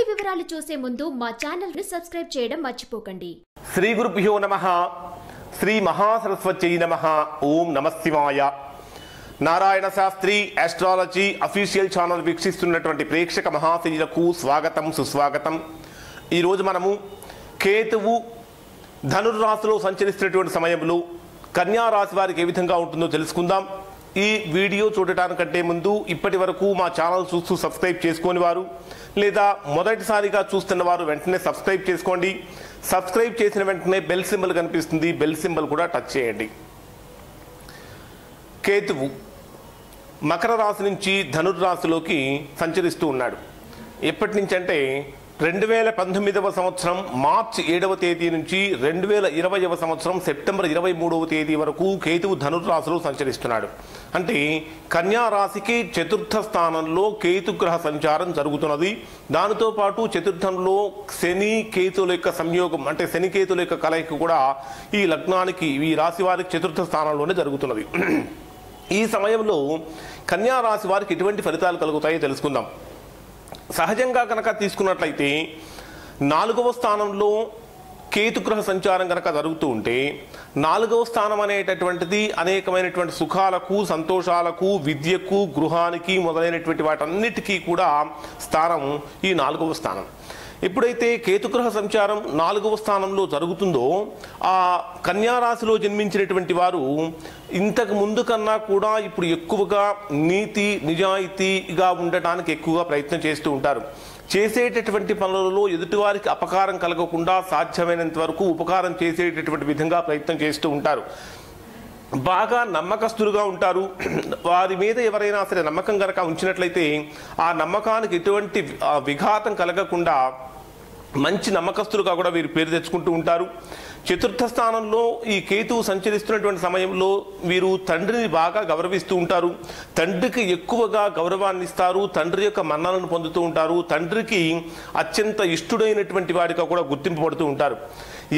పూర్తి వివరాలు చూసే ముందు మా ఛానల్ని సబ్స్క్రైబ్ చేయడం మర్చిపోకండి. శ్రీ గురుభ్యో నమ. శ్రీ మహాసరస్వత్యై నమ. ఓం నమ Narayana Shastri astrology official channel వీక్షిస్తున్నటువంటి ప్రేక్షక మహాశైలకు స్వాగతం సుస్వాగతం. ఈరోజు మనము కేతువు ధనుర్రాశిలో సంచరిస్తున్నటువంటి సమయంలో కన్యా రాశి వారికి ఏ విధంగా ఉంటుందో తెలుసుకుందాం. ఈ వీడియో చూడటానికంటే ముందు ఇప్పటి వరకు మా ఛానల్ చూస్తూ సబ్స్క్రైబ్ చేసుకోని వారు లేదా మొదటిసారిగా చూస్తున్న వారు వెంటనే సబ్స్క్రైబ్ చేసుకోండి. సబ్స్క్రైబ్ చేసిన వెంటనే బెల్ సింబల్ కనిపిస్తుంది. బెల్ సింబల్ కూడా టచ్ చేయండి. కేతువు మకర రాశి నుంచి ధనుర్రాశిలోకి సంచరిస్తూ ఉన్నాడు. ఎప్పటి నుంచి అంటే రెండు వేల పంతొమ్మిదవ సంవత్సరం మార్చి ఏడవ తేదీ నుంచి రెండు వేల ఇరవైవ సంవత్సరం సెప్టెంబర్ ఇరవై మూడవ తేదీ వరకు కేతువు ధనుర్రాశిలో సంచరిస్తున్నాడు. అంటే కన్యా రాశికి చతుర్థ స్థానంలో కేతుగ్రహ సంచారం జరుగుతున్నది. దానితో పాటు చతుర్థంలో శని కేతుల యొక్క సంయోగం అంటే శని కేతుల యొక్క కలయిక కూడా ఈ లగ్నానికి ఈ రాశి వారికి చతుర్థ స్థానంలోనే జరుగుతున్నది. ఈ సమయంలో కన్యా రాశి వారికి ఎటువంటి ఫలితాలు కలుగుతాయో తెలుసుకుందాం. సహజంగా కనుక తీసుకున్నట్లయితే నాలుగవ స్థానంలో కేతుగ్రహ సంచారం కనుక జరుగుతూ ఉంటే నాలుగవ స్థానం అనేటటువంటిది అనేకమైనటువంటి సుఖాలకు సంతోషాలకు విద్యకు గృహానికి మొదలైనటువంటి వాటన్నిటికీ కూడా స్థానం ఈ నాలుగవ స్థానం. ఎప్పుడైతే కేతుగ్రహ సంచారం నాలుగవ స్థానంలో జరుగుతుందో ఆ కన్యారాశిలో జన్మించినటువంటి వారు ఇంతకు ముందు కన్నా కూడా ఇప్పుడు ఎక్కువగా నీతి నిజాయితీగా ఉండటానికి ఎక్కువగా ప్రయత్నం చేస్తూ ఉంటారు. చేసేటటువంటి పనులలో ఎదుటివారికి అపకారం కలగకుండా సాధ్యమైనంత వరకు ఉపకారం చేసేటటువంటి విధంగా ప్రయత్నం చేస్తూ ఉంటారు. బాగా నమ్మకస్తులుగా ఉంటారు. వారి మీద ఎవరైనా సరే నమ్మకం కనుక ఉంచినట్లయితే ఆ నమ్మకానికి ఎటువంటి విఘాతం కలగకుండా మంచి నమ్మకస్తులుగా కూడా వీరు పేరు తెచ్చుకుంటూ ఉంటారు. చతుర్థ స్థానంలో ఈ కేతువు సంచరిస్తున్నటువంటి సమయంలో వీరు తండ్రిని బాగా గౌరవిస్తూ ఉంటారు. తండ్రికి ఎక్కువగా గౌరవాన్ని ఇస్తారు. తండ్రి యొక్క మన్నాలను పొందుతూ ఉంటారు. తండ్రికి అత్యంత ఇష్టుడైనటువంటి వాడిగా కూడా గుర్తింపబడుతూ ఉంటారు.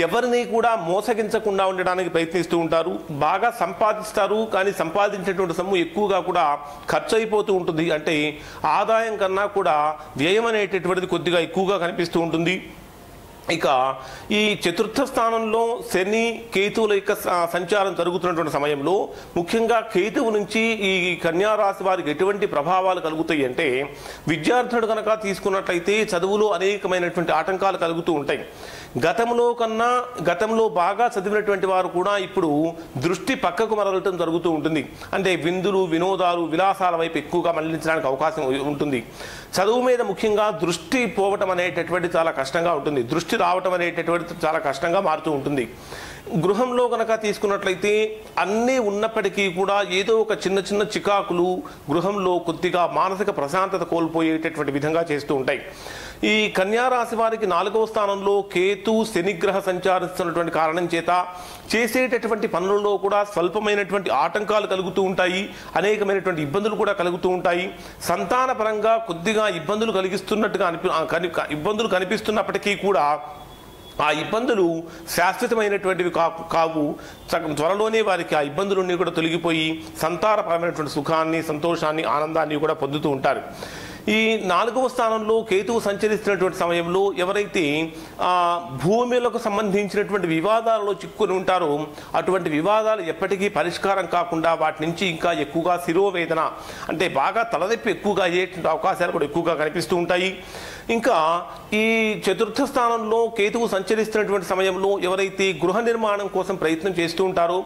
ఎవరిని కూడా మోసగించకుండా ఉండడానికి ప్రయత్నిస్తూ ఉంటారు. బాగా సంపాదిస్తారు కానీ సంపాదించినటువంటి సొమ్ము ఎక్కువగా కూడా ఖర్చు అయిపోతూ ఉంటుంది. అంటే ఆదాయం కన్నా కూడా వ్యయం అనేటటువంటిది కొద్దిగా ఎక్కువగా కనిపిస్తూ ఉంటుంది. ఇక ఈ చతుర్థ స్థానంలో శని కేతువుల యొక్క సంచారం జరుగుతున్నటువంటి సమయంలో ముఖ్యంగా కేతువు నుంచి ఈ కన్యారాశి వారికి ఎటువంటి ప్రభావాలు కలుగుతాయి అంటే విద్యార్థుడు కనుక తీసుకున్నట్లయితే చదువులో అనేకమైనటువంటి ఆటంకాలు కలుగుతూ ఉంటాయి. గతంలో కన్నా గతంలో బాగా చదివినటువంటి వారు కూడా ఇప్పుడు దృష్టి పక్కకు మరలటం జరుగుతూ ఉంటుంది. అంటే విందులు వినోదాలు విలాసాల వైపు ఎక్కువగా మళ్ళించడానికి అవకాశం ఉంటుంది. చదువు మీద ముఖ్యంగా దృష్టి పోవటం అనేటటువంటి చాలా కష్టంగా ఉంటుంది. దృష్టి రావటం అనేటటువంటి చాలా కష్టంగా మారుతూ ఉంటుంది. గృహంలో కనుక తీసుకున్నట్లయితే అన్నీ ఉన్నప్పటికీ కూడా ఏదో ఒక చిన్న చిన్న చికాకులు గృహంలో కొద్దిగా మానసిక ప్రశాంతత కోల్పోయేటటువంటి విధంగా చేస్తూ ఉంటాయి. ఈ కన్యారాశి వారికి నాలుగవ స్థానంలో కేతు శనిగ్రహ సంచారిస్తున్నటువంటి కారణం చేత చేసేటటువంటి పనులలో కూడా స్వల్పమైనటువంటి ఆటంకాలు కలుగుతూ ఉంటాయి. అనేకమైనటువంటి ఇబ్బందులు కూడా కలుగుతూ ఉంటాయి. సంతాన పరంగా కొద్దిగా ఇబ్బందులు కలిగిస్తున్నట్టుగా అనిపి ఇబ్బందులు కనిపిస్తున్నప్పటికీ కూడా ఆ ఇబ్బందులు శాశ్వతమైనటువంటివి కా- కావు. త్వరలోనే వారికి ఆ ఇబ్బందులన్నీ కూడా తొలగిపోయి సంతానపరమైనటువంటి సుఖాన్ని సంతోషాన్ని ఆనందాన్ని కూడా పొందుతూ ఉంటారు. ఈ నాలుగవ స్థానంలో కేతువు సంచరిస్తున్నటువంటి సమయంలో ఎవరైతే ఆ భూమిలకు సంబంధించినటువంటి వివాదాలలో చిక్కుని ఉంటారో అటువంటి వివాదాలు ఎప్పటికీ పరిష్కారం కాకుండా వాటి నుంచి ఇంకా ఎక్కువగా శిరోవేదన అంటే బాగా తలనొప్పి ఎక్కువగా అయ్యేటువంటి అవకాశాలు కూడా ఎక్కువగా కనిపిస్తూ ఉంటాయి. ఇంకా ఈ చతుర్థ స్థానంలో కేతువు సంచరిస్తున్నటువంటి సమయంలో ఎవరైతే గృహ నిర్మాణం కోసం ప్రయత్నం చేస్తూ ఉంటారో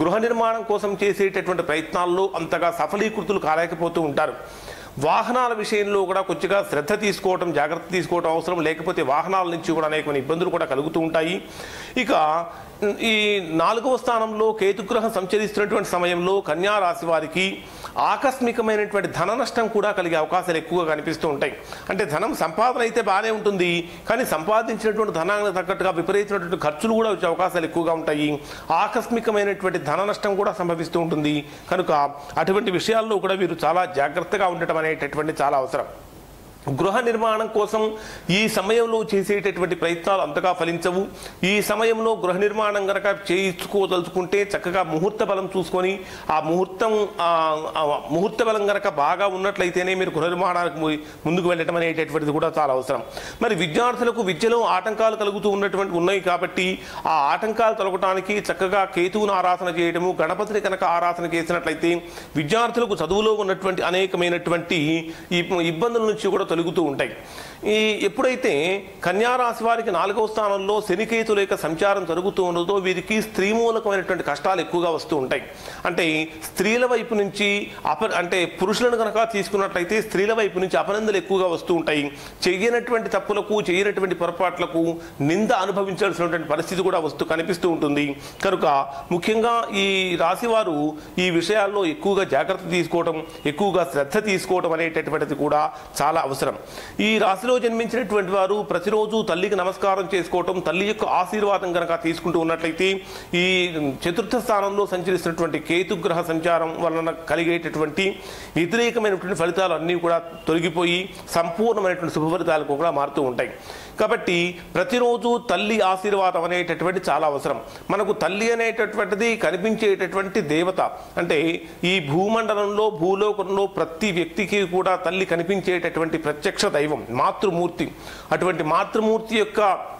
గృహ నిర్మాణం కోసం చేసేటటువంటి ప్రయత్నాల్లో అంతగా సఫలీకృతులు కాలేకపోతూ ఉంటారు. వాహనాల విషయంలో కూడా కొద్దిగా శ్రద్ధ తీసుకోవడం జాగ్రత్త తీసుకోవడం అవసరం. లేకపోతే వాహనాల నుంచి కూడా అనేకమైన ఇబ్బందులు కూడా కలుగుతూ ఉంటాయి. ఇక ఈ నాలుగవ స్థానంలో కేతుగ్రహం సంచరిస్తున్నటువంటి సమయంలో కన్యా రాశి వారికి ఆకస్మికమైనటువంటి ధన నష్టం కూడా కలిగే అవకాశాలు ఎక్కువగా కనిపిస్తూ ఉంటాయి. అంటే ధనం సంపాదన అయితే బాగానే ఉంటుంది కానీ సంపాదించినటువంటి ధనానికి తగ్గట్టుగా విపరీతమైనటువంటి ఖర్చులు కూడా వచ్చే అవకాశాలు ఎక్కువగా ఉంటాయి. ఆకస్మికమైనటువంటి ధన నష్టం కూడా సంభవిస్తూ ఉంటుంది. కనుక అటువంటి విషయాల్లో కూడా వీరు చాలా జాగ్రత్తగా ఉండటం అనేటటువంటి చాలా అవసరం. గృహ నిర్మాణం కోసం ఈ సమయంలో చేసేటటువంటి ప్రయత్నాలు అంతగా ఫలించవు. ఈ సమయంలో గృహ నిర్మాణం గనక చేయించుకోదలుచుకుంటే చక్కగా ముహూర్త బలం చూసుకొని ఆ ముహూర్తం ముహూర్త బలం కనుక బాగా ఉన్నట్లయితేనే మీరు గృహ నిర్మాణానికి ము- ముందుకు వెళ్ళటం అనేటటువంటిది కూడా చాలా అవసరం. మరి విద్యార్థులకు విద్యలో ఆటంకాలు కలుగుతూ ఉన్నటువంటి ఉన్నాయి కాబట్టి ఆ ఆటంకాలు తొలగటానికి చక్కగా కేతువును ఆరాధన చేయడము గణపతిని కనుక ఆరాధన చేసినట్లయితే విద్యార్థులకు చదువులో ఉన్నటువంటి అనేకమైనటువంటి ఈ ఇబ్బందుల నుంచి కూడా కలుగుతూ ఉంటాయి. ఈ ఎప్పుడైతే కన్యారాశి వారికి నాలుగవ స్థానంలో శనికేతుల యొక్క సంచారం జరుగుతూ ఉండదో వీరికి స్త్రీ మూలకమైనటువంటి కష్టాలు ఎక్కువగా వస్తూ ఉంటాయి. అంటే స్త్రీల వైపు నుంచి అప అంటే పురుషులను కనుక తీసుకున్నట్లయితే స్త్రీల వైపు నుంచి అపనందలు ఎక్కువగా వస్తూ ఉంటాయి. చేయనటువంటి తప్పులకు చేయనటువంటి పొరపాట్లకు నింద అనుభవించాల్సినటువంటి పరిస్థితి కూడా వస్తూ కనిపిస్తూ ఉంటుంది. కనుక ముఖ్యంగా ఈ రాశి వారు ఈ విషయాల్లో ఎక్కువగా జాగ్రత్త తీసుకోవడం ఎక్కువగా శ్రద్ధ తీసుకోవడం అనేటటువంటిది కూడా చాలా అవసరం. ఈ రాశిలో జన్మించినటువంటి వారు ప్రతిరోజు తల్లికి నమస్కారం చేసుకోవటం తల్లి యొక్క ఆశీర్వాదం కనుక తీసుకుంటూ ఉన్నట్లయితే ఈ చతుర్థ స్థానంలో సంచరిస్తున్నటువంటి కేతుగ్రహ సంచారం వలన కలిగేటటువంటి వ్యతిరేకమైనటువంటి ఫలితాలు అన్నీ కూడా తొలగిపోయి సంపూర్ణమైనటువంటి శుభ ఫలితాలకు కూడా మారుతూ ఉంటాయి. కాబట్టి ప్రతిరోజు తల్లి ఆశీర్వాదం అనేటటువంటి చాలా అవసరం. మనకు తల్లి అనేటటువంటిది కనిపించేటటువంటి దేవత. అంటే ఈ భూమండలంలో భూలోకంలో ప్రతి వ్యక్తికి కూడా తల్లి కనిపించేటటువంటి ప్రత్యక్ష దైవం మాతృమూర్తి. అటువంటి మాతృమూర్తి యొక్క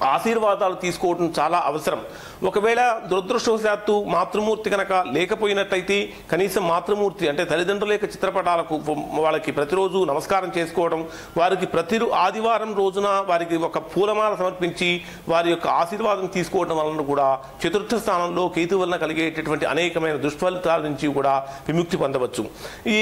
ఆశీర్వాదాలు తీసుకోవడం చాలా అవసరం. ఒకవేళ దురదృష్టవశాత్తు మాతృమూర్తి కనుక లేకపోయినట్లయితే కనీసం మాతృమూర్తి అంటే తల్లిదండ్రుల యొక్క చిత్రపటాలకు వాళ్ళకి ప్రతిరోజు నమస్కారం చేసుకోవడం వారికి ప్రతి ఆదివారం రోజున వారికి ఒక పూలమాల సమర్పించి వారి యొక్క ఆశీర్వాదం తీసుకోవడం వలన కూడా చతుర్థ స్థానంలో కేతు వలన కలిగేటటువంటి అనేకమైన దుష్ఫలితాల నుంచి కూడా విముక్తి పొందవచ్చు. ఈ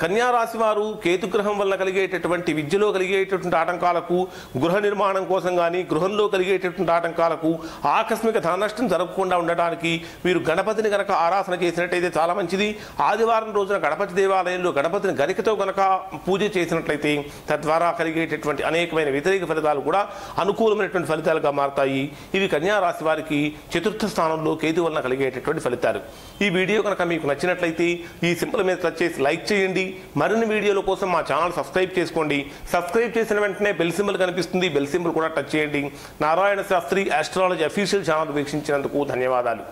కన్యా రాశి వారు కేతుగ్రహం వల్ల కలిగేటటువంటి విద్యలో కలిగేటటువంటి ఆటంకాలకు గృహ నిర్మాణం కోసం కానీ గృహంలో కలిగేటటువంటి ఆటంకాలకు ఆకస్మిక ధన నష్టం జరగకుండా ఉండడానికి మీరు గణపతిని గనక ఆరాధన చేసినట్టయితే చాలా మంచిది. ఆదివారం రోజున గణపతి దేవాలయంలో గణపతిని గరికతో గనక పూజ చేసినట్లయితే తద్వారా కలిగేటటువంటి అనేకమైన వ్యతిరేక ఫలితాలు కూడా అనుకూలమైనటువంటి ఫలితాలుగా మారతాయి. ఇవి కన్యా రాశి వారికి చతుర్థ స్థానంలో కేతు వలన కలిగేటటువంటి ఫలితాలు. ఈ వీడియో కనుక మీకు నచ్చినట్లయితే ఈ సింపుల్ మీద క్లిక్ చేసి లైక్ చేయండి. మరిన్ని వీడియోల కోసం మా ఛానల్ సబ్స్క్రైబ్ చేసుకోండి. సబ్స్క్రైబ్ చేసిన వెంటనే బెల్ సింబల్ కనిపిస్తుంది. బెల్ సింబల్ కూడా టచ్ చేయండి. Narayana Shastri astrology official channel వీక్షించినందుకు ధన్యవాదాలు.